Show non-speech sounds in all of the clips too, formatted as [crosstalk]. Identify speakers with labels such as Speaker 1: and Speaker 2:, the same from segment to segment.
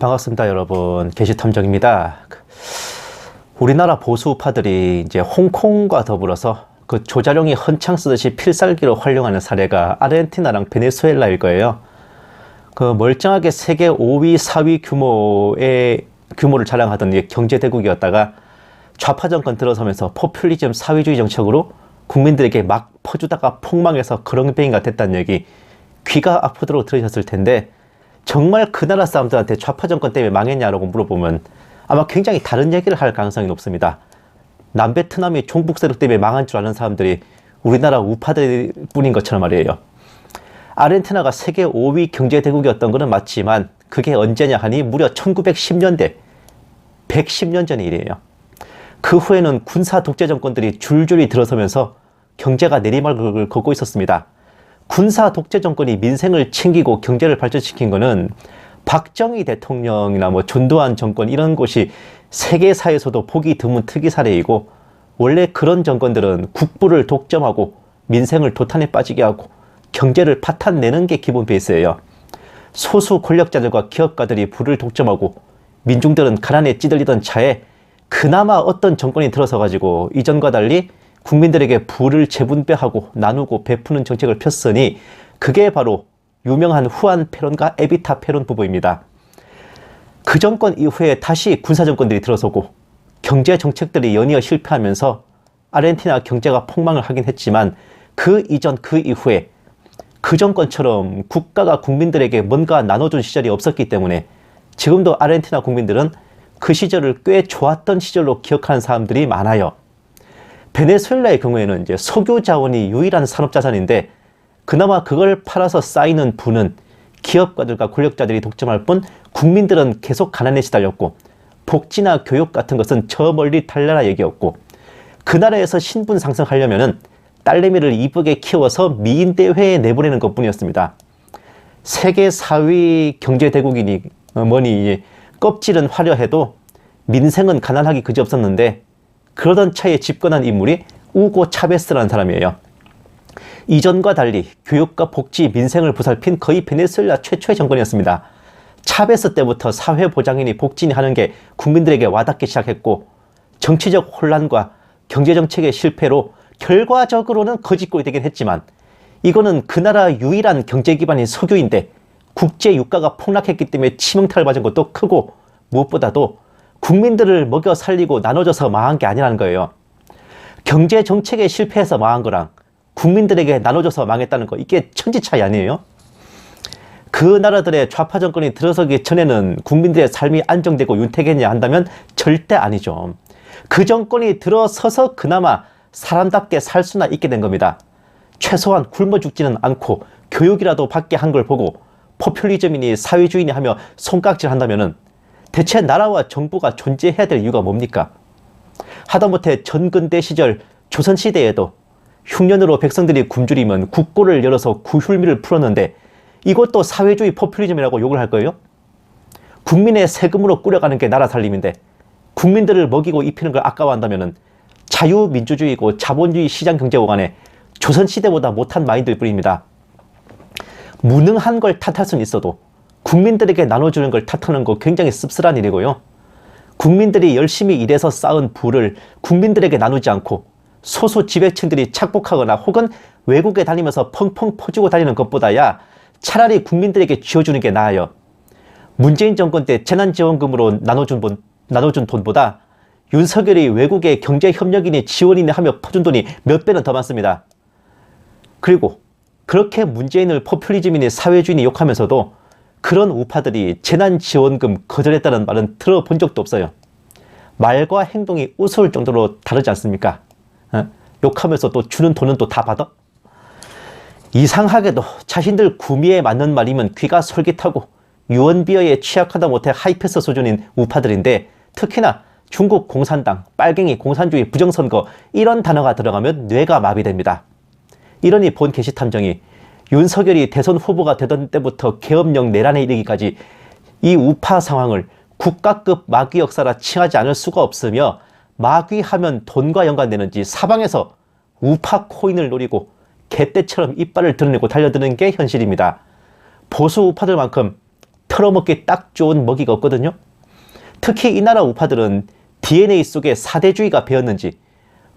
Speaker 1: 반갑습니다, 여러분. 게시탐정입니다. 그, 우리나라 보수파들이 이제 홍콩과 더불어서 그 조자룡이 헌창 쓰듯이 필살기로 활용하는 사례가 아르헨티나랑 베네수엘라일 거예요. 그 멀쩡하게 세계 5위, 4위 규모의 규모를 자랑하던 이 경제 대국이었다가 좌파 정권 들어서면서 포퓰리즘 사회주의 정책으로 국민들에게 막 퍼주다가 폭망해서 그렁뱅이가 됐다는 얘기 귀가 아프도록 들으셨을 텐데 정말 그 나라 사람들한테 좌파 정권 때문에 망했냐라고 물어보면 아마 굉장히 다른 얘기를 할 가능성이 높습니다. 남베트남이 종북 세력 때문에 망한 줄 아는 사람들이 우리나라 우파들 뿐인 것처럼 말이에요. 아르헨티나가 세계 5위 경제 대국이었던 것은 맞지만 그게 언제냐 하니 무려 1910년대 110년 전 일이에요. 그 후에는 군사 독재 정권들이 줄줄이 들어서면서 경제가 내리막을 걷고 있었습니다. 군사 독재 정권이 민생을 챙기고 경제를 발전시킨 거는 박정희 대통령이나 뭐 전두환 정권 이런 곳이 세계사에서도 보기 드문 특이 사례이고 원래 그런 정권들은 국부를 독점하고 민생을 도탄에 빠지게 하고 경제를 파탄 내는 게 기본 베이스예요. 소수 권력자들과 기업가들이 부를 독점하고 민중들은 가난에 찌들리던 차에 그나마 어떤 정권이 들어서 가지고 이전과 달리 국민들에게 부를 재분배하고 나누고 베푸는 정책을 폈으니 그게 바로 유명한 후안 페론과 에비타 페론 부부입니다. 그 정권 이후에 다시 군사 정권들이 들어서고 경제 정책들이 연이어 실패하면서 아르헨티나 경제가 폭망을 하긴 했지만 그 이전 그 이후에 그 정권처럼 국가가 국민들에게 뭔가 나눠준 시절이 없었기 때문에 지금도 아르헨티나 국민들은 그 시절을 꽤 좋았던 시절로 기억하는 사람들이 많아요. 베네수엘라의 경우에는 이제 석유 자원이 유일한 산업 자산인데 그나마 그걸 팔아서 쌓이는 부는 기업가들과 권력자들이 독점할 뿐 국민들은 계속 가난에 시달렸고 복지나 교육 같은 것은 저 멀리 달나라 얘기였고 그 나라에서 신분 상승하려면은 딸내미를 이쁘게 키워서 미인 대회에 내보내는 것뿐이었습니다. 세계 4위 경제 대국이니 뭐니 껍질은 화려해도 민생은 가난하기 그지없었는데 그러던 차에 집권한 인물이 우고 차베스라는 사람이에요. 이전과 달리 교육과 복지, 민생을 보살핀 거의 베네수엘라 최초의 정권이었습니다. 차베스 때부터 사회보장이니 복지니 하는 게 국민들에게 와닿기 시작했고 정치적 혼란과 경제정책의 실패로 결과적으로는 거짓골이 되긴 했지만 이거는 그 나라 유일한 경제 기반인 석유인데 국제 유가가 폭락했기 때문에 치명타를 맞은 것도 크고 무엇보다도 국민들을 먹여 살리고 나눠줘서 망한 게 아니라는 거예요. 경제 정책에 실패해서 망한 거랑 국민들에게 나눠줘서 망했다는 거 이게 천지 차이 아니에요? 그 나라들의 좌파 정권이 들어서기 전에는 국민들의 삶이 안정되고 윤택했냐 한다면 절대 아니죠. 그 정권이 들어서서 그나마 사람답게 살 수나 있게 된 겁니다. 최소한 굶어 죽지는 않고 교육이라도 받게 한 걸 보고 포퓰리즘이니 사회주의니 하며 손깍질 한다면은 대체 나라와 정부가 존재해야 될 이유가 뭡니까? 하다못해 전근대 시절 조선시대에도 흉년으로 백성들이 굶주리면 국고를 열어서 구휼미를 풀었는데 이것도 사회주의 포퓰리즘이라고 욕을 할 거예요? 국민의 세금으로 꾸려가는 게 나라 살림인데 국민들을 먹이고 입히는 걸 아까워한다면 자유민주주의고 자본주의 시장 경제 오간에 조선시대보다 못한 마인드일 뿐입니다. 무능한 걸 탓할 수는 있어도 국민들에게 나눠주는 걸 탓하는 거 굉장히 씁쓸한 일이고요. 국민들이 열심히 일해서 쌓은 부를 국민들에게 나누지 않고 소수 지배층들이 착복하거나 혹은 외국에 다니면서 펑펑 퍼주고 다니는 것보다야 차라리 국민들에게 쥐어주는 게 나아요. 문재인 정권 때 재난지원금으로 나눠준, 돈, 나눠준 돈보다 윤석열이 외국에 경제협력이니 지원이니 하며 퍼준 돈이 몇 배는 더 많습니다. 그리고 그렇게 문재인을 포퓰리즘이니 사회주의니 욕하면서도 그런 우파들이 재난지원금 거절했다는 말은 들어본 적도 없어요. 말과 행동이 우스울 정도로 다르지 않습니까? 어? 욕하면서 또 주는 돈은 또 다 받아? 이상하게도 자신들 구미에 맞는 말이면 귀가 솔깃하고 유언비어에 취약하다 못해 하이패스 수준인 우파들인데 특히나 중국 공산당, 빨갱이, 공산주의, 부정선거 이런 단어가 들어가면 뇌가 마비됩니다. 이러니 본 게시탐정이 윤석열이 대선 후보가 되던 때부터 계엄령 내란에 이르기까지 이 우파 상황을 국가급 마귀 역사라 칭하지 않을 수가 없으며 마귀하면 돈과 연관되는지 사방에서 우파 코인을 노리고 개떼처럼 이빨을 드러내고 달려드는 게 현실입니다. 보수 우파들만큼 털어먹기 딱 좋은 먹이가 없거든요. 특히 이 나라 우파들은 DNA 속에 사대주의가 배었는지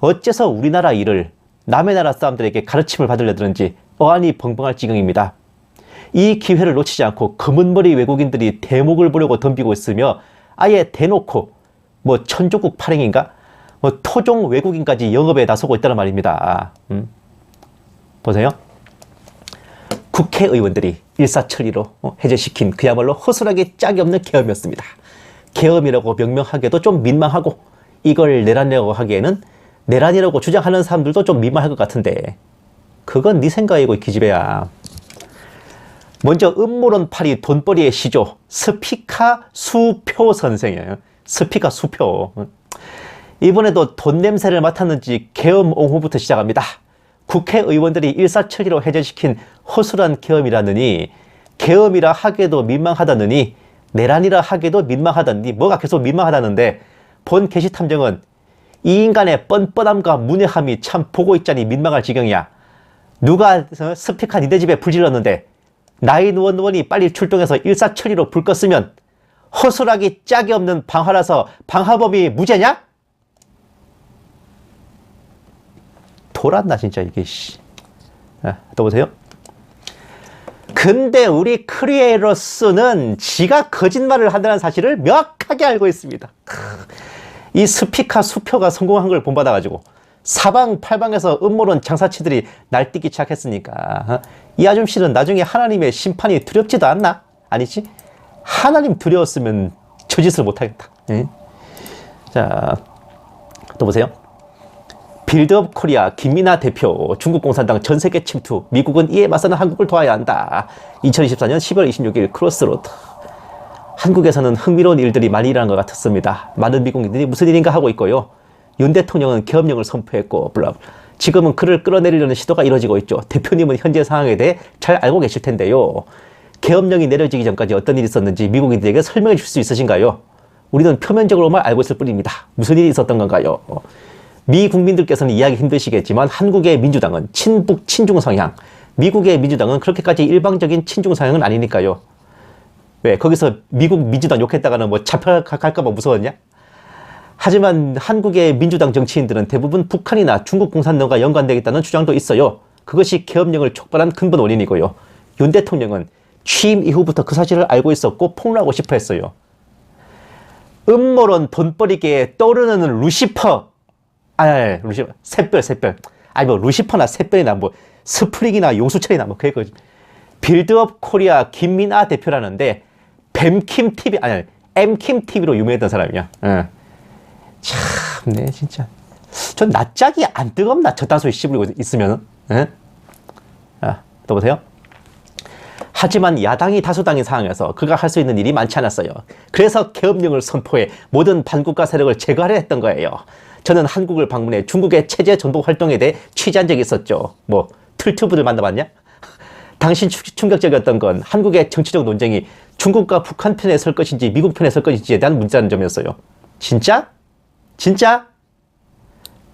Speaker 1: 어째서 우리나라 일을 남의 나라 사람들에게 가르침을 받으려 드는지 어안이 벙벙할 지경입니다. 이 기회를 놓치지 않고 검은머리 외국인들이 대목을 보려고 덤비고 있으며 아예 대놓고 뭐 천조국 파랭인가 뭐 토종 외국인까지 영업에 나서고 있다는 말입니다. 음. 보세요. 국회의원들이 일사천리로 어, 해제시킨 그야말로 허술하게 짝이 없는 계엄이었습니다. 계엄이라고 명명하기에도 좀 민망하고 이걸 내란이라고 하기에는 내란이라고 주장하는 사람들도 좀 민망할 것 같은데 그건 네 생각이고 이 기집애야. 먼저 음모론 파리 돈벌이의 시조 스피카 수표 선생이에요. 스피카 수표. 이번에도 돈 냄새를 맡았는지 계엄 옹호부터 시작합니다. 국회의원들이 일사천리로 해제시킨 허술한 계엄이라느니 계엄이라 하기에도 민망하다느니 내란이라 하기에도 민망하다니 뭐가 계속 민망하다는데 본 게시탐정은 이 인간의 뻔뻔함과 문외함이 참 보고 있자니 민망할 지경이야. 누가 스피카 니네 집에 불 질렀는데 나인원원이 빨리 출동해서 일사천리로 불 껐으면 허술하기 짝이 없는 방화라서 방화범이 무죄냐? 돌았나 진짜 이게 씨. 아, 또 보세요. 근데 우리 크리에이러스는 지가 거짓말을 한다는 사실을 명확하게 알고 있습니다. 크, 이 스피카 수표가 성공한 걸 본받아가지고 사방팔방에서 음모론 장사치들이 날뛰기 시작했으니까 어? 이 아줌씨는 나중에 하나님의 심판이 두렵지도 않나? 아니지? 하나님 두려웠으면 저 짓을 못하겠다. 예? 자, 또 보세요. 빌드업 코리아 김민아 대표 중국 공산당 전 세계 침투 미국은 이에 맞서는 한국을 도와야 한다. 2024년 10월 26일 크로스로드 한국에서는 흥미로운 일들이 많이 일어난 것 같았습니다. 많은 미국인들이 무슨 일인가 하고 있고요. 윤 대통령은 계엄령을 선포했고 블라 지금은 그를 끌어내리려는 시도가 이루어지고 있죠. 대표님은 현재 상황에 대해 잘 알고 계실 텐데요. 계엄령이 내려지기 전까지 어떤 일이 있었는지 미국인들에게 설명해 줄수 있으신가요? 우리는 표면적으로만 알고 있을 뿐입니다. 무슨 일이 있었던 건가요? 미 국민들께서는 이해하기 힘드시겠지만 한국의 민주당은 친북 친중 성향, 미국의 민주당은 그렇게까지 일방적인 친중 성향은 아니니까요. 왜 거기서 미국 민주당 욕했다가는 뭐 잡혀갈까봐 무서웠냐? 하지만 한국의 민주당 정치인들은 대부분 북한이나 중국 공산당과 연관되겠다는 주장도 있어요. 그것이 계엄령을 촉발한 근본 원인이고요. 윤 대통령은 취임 이후부터 그 사실을 알고 있었고 폭로하고 싶어 했어요. 음모론 돈벌이계에 떠오르는 루시퍼 아, 루시퍼. 샛별, 샛별. 아니, 뭐, 루시퍼나 샛별이나 뭐, 스프링이나 용수철이나 뭐, 그게 거지. 빌드업 코리아 김민아 대표라는데, 뱀킴 TV, 아니, 엠킴 TV로 유명했던 사람이야. 예. 참, 네, 진짜. 전 낯짝이 안 뜨겁나? 저딴 소리 씹으리고 있으면은. 예? 아, 또 보세요. 하지만 야당이 다수당인 상황에서 그가 할 수 있는 일이 많지 않았어요. 그래서 계엄령을 선포해 모든 반국가 세력을 제거하려 했던 거예요. 저는 한국을 방문해 중국의 체제 전복 활동에 대해 취재한 적이 있었죠. 뭐 틀튜브를 만나봤냐? 당신 충격적이었던 건 한국의 정치적 논쟁이 중국과 북한 편에 설 것인지 미국 편에 설 것인지에 대한 문제라는 점이었어요. 진짜? 진짜?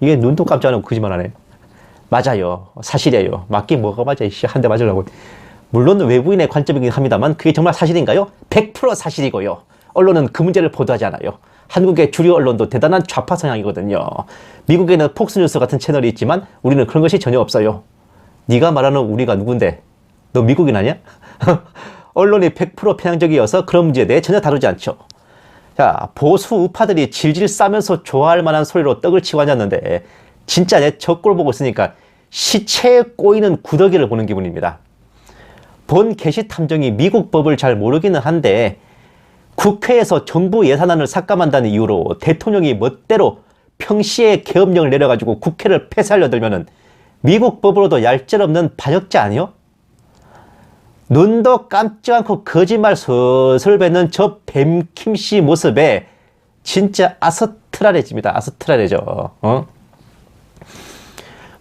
Speaker 1: 이게 눈도 깜짝 안 하고 거짓말 하네. 맞아요. 사실이에요. 맞긴 뭐가 맞아. 한대 맞으려고. 물론 외부인의 관점이긴 합니다만 그게 정말 사실인가요? 100% 사실이고요. 언론은 그 문제를 보도하지 않아요. 한국의 주류 언론도 대단한 좌파 성향이거든요. 미국에는 폭스뉴스 같은 채널이 있지만 우리는 그런 것이 전혀 없어요. 네가 말하는 우리가 누군데? 너 미국인 아니야? [laughs] 언론이 100% 편향적이어서 그런 문제에 대해 전혀 다루지 않죠. 자, 보수 우파들이 질질 싸면서 좋아할 만한 소리로 떡을 치고 앉았는데 진짜 내 저꼴 보고 있으니까 시체에 꼬이는 구더기를 보는 기분입니다. 본 게시 탐정이 미국 법을 잘 모르기는 한데 국회에서 정부 예산안을 삭감한다는 이유로 대통령이 멋대로 평시에 계엄령을 내려가지고 국회를 폐쇄하려 들면은 미국 법으로도 얄짤없는 반역자 아니요? 눈도 깜짝 않고 거짓말 슬슬 뱉는 저 뱀킴 씨 모습에 진짜 아스트라레집니다. 아스트라레죠. 어?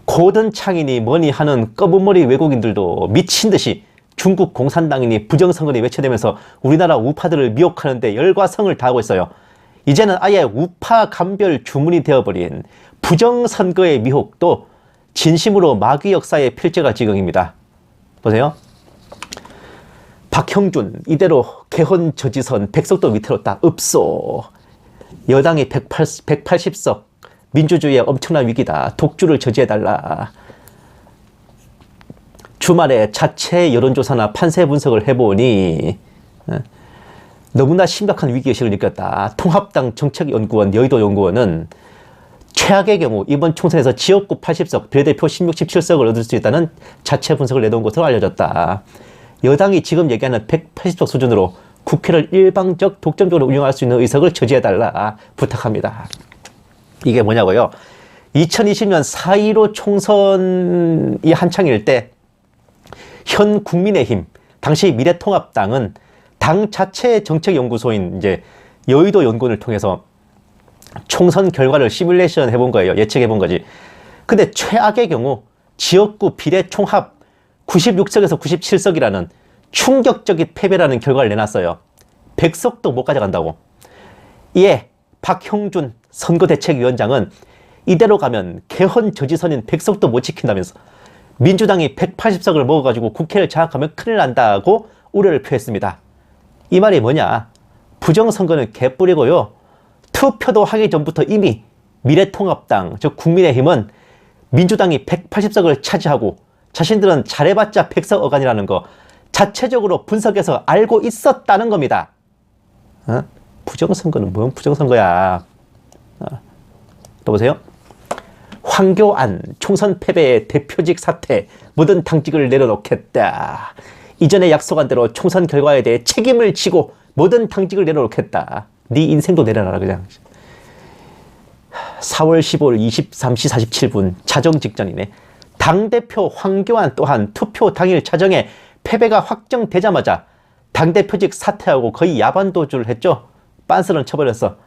Speaker 1: 고든 창인이 뭐니 하는 검은머리 외국인들도 미친 듯이 중국 공산당인이 부정선거니 외쳐대면서 우리나라 우파들을 미혹하는데 열과 성을 다하고 있어요. 이제는 아예 우파 감별 주문이 되어버린 부정선거의 미혹도 진심으로 마귀 역사의 필제가 지경입니다. 보세요. 박형준 이대로 개헌 저지선 백석도 위태롭다 읍소. 여당이 180, 180석 민주주의의 엄청난 위기다. 독주를 저지해달라. 주말에 자체 여론조사나 판세 분석을 해보니 어, 너무나 심각한 위기의식을 느꼈다. 통합당 정책연구원 여의도 연구원은 최악의 경우 이번 총선에서 지역구 80석, 비례대표 16, 17석을 얻을 수 있다는 자체 분석을 내놓은 것으로 알려졌다. 여당이 지금 얘기하는 180석 수준으로 국회를 일방적 독점적으로 운영할 수 있는 의석을 저지해달라 부탁합니다. 이게 뭐냐고요? 2020년 4.15 총선이 한창일 때 현 국민의힘, 당시 미래통합당은 당 자체 정책연구소인 이제 여의도 연구원을 통해서 총선 결과를 시뮬레이션 해본 거예요. 예측해 본 거지. 근데 최악의 경우 지역구 비례 총합 96석에서 97석이라는 충격적인 패배라는 결과를 내놨어요. 100석도 못 가져간다고. 이에 박형준 선거대책위원장은 이대로 가면 개헌 저지선인 100석도 못 지킨다면서 민주당이 180석을 먹어가지고 국회를 장악하면 큰일 난다고 우려를 표했습니다. 이 말이 뭐냐? 부정선거는 개뿔이고요. 투표도 하기 전부터 이미 미래통합당, 즉 국민의힘은 민주당이 180석을 차지하고 자신들은 잘해봤자 100석 어간이라는 거 자체적으로 분석해서 알고 있었다는 겁니다. 어? 부정선거는 뭔 부정선거야? 어. 또 보세요. 황교안 총선 패배의 대표직 사퇴 모든 당직을 내려놓겠다. 이전에 약속한 대로 총선 결과에 대해 책임을 지고 모든 당직을 내려놓겠다. 네 인생도 내려놔라 그냥. 4월 15일 23시 47분 자정 직전이네. 당대표 황교안 또한 투표 당일 자정에 패배가 확정되자마자 당대표직 사퇴하고 거의 야반도주를 했죠. 빤스런 쳐버렸어.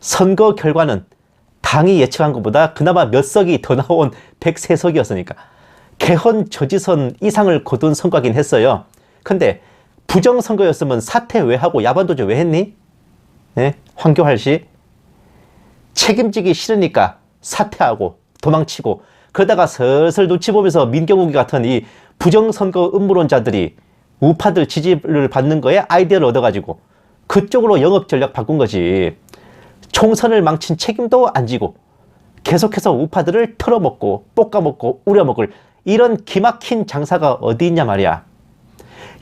Speaker 1: 선거 결과는 당이 예측한 것보다 그나마 몇 석이 더 나온 103석이었으니까 개헌 저지선 이상을 거둔 선거긴 했어요. 근데 부정선거였으면 사퇴 왜 하고 야반도주 왜 했니? 네? 황교안 씨 책임지기 싫으니까 사퇴하고 도망치고 그러다가 슬슬 눈치 보면서 민경욱이 같은 이 부정선거 음모론자들이 우파들 지지를 받는 거에 아이디어를 얻어가지고 그쪽으로 영업 전략 바꾼 거지. 총선을 망친 책임도 안 지고 계속해서 우파들을 털어먹고 볶아먹고 우려먹을 이런 기막힌 장사가 어디 있냐 말이야.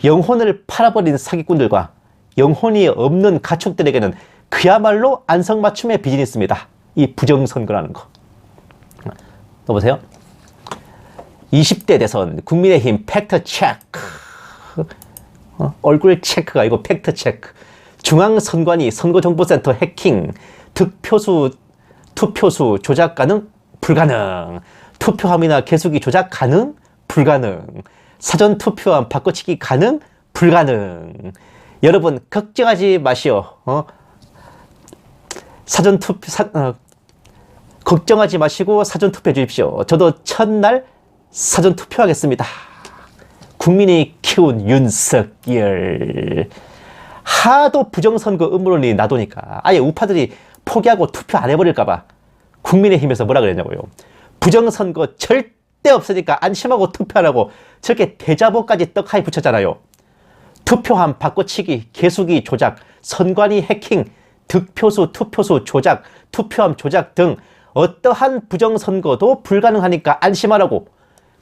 Speaker 1: 영혼을 팔아버린 사기꾼들과 영혼이 없는 가축들에게는 그야말로 안성맞춤의 비즈니스입니다. 이 부정선거라는 거. 또 보세요. 20대 대선 국민의힘 팩트 체크. 어? 얼굴 체크가 아니고 팩트 체크. 중앙선관위 선거정보센터 해킹. 득표수, 투표수 조작 가능? 불가능. 투표함이나 개수기 조작 가능? 불가능. 사전 투표함 바꿔치기 가능? 불가능. 여러분 걱정하지 마시오. 어? 사전 투표 사, 어, 걱정하지 마시고 사전 투표해 주십시오. 저도 첫날 사전 투표하겠습니다. 국민이 키운 윤석열. 하도 부정선거 음모론이 나도니까 아예 우파들이 포기하고 투표 안 해버릴까봐 국민의힘에서 뭐라 그랬냐고요. 부정선거 절대 없으니까 안심하고 투표하라고 저렇게 대자보까지 떡하니 붙였잖아요. 투표함 바꿔치기, 개수기 조작, 선관위 해킹, 득표수, 투표수 조작, 투표함 조작 등 어떠한 부정선거도 불가능하니까 안심하라고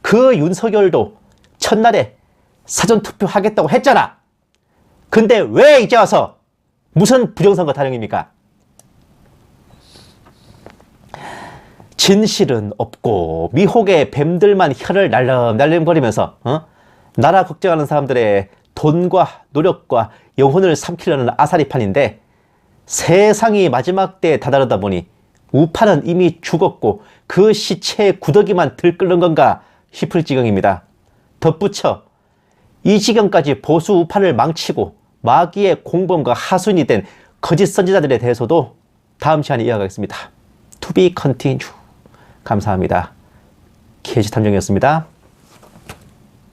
Speaker 1: 그 윤석열도 첫날에 사전투표 하겠다고 했잖아. 근데 왜 이제 와서 무슨 부정선거 타령입니까? 진실은 없고 미혹의 뱀들만 혀를 날름날름거리면서 어? 나라 걱정하는 사람들의 돈과 노력과 영혼을 삼키려는 아사리판인데 세상이 마지막 때에 다다르다 보니 우파는 이미 죽었고 그 시체에 구더기만 들끓는 건가 싶을 지경입니다. 덧붙여 이 지경까지 보수 우파를 망치고 마귀의 공범과 하순이 된 거짓 선지자들에 대해서도 다음 시간에 이어가겠습니다. To be continue. 감사합니다. 케이지 탐정이었습니다.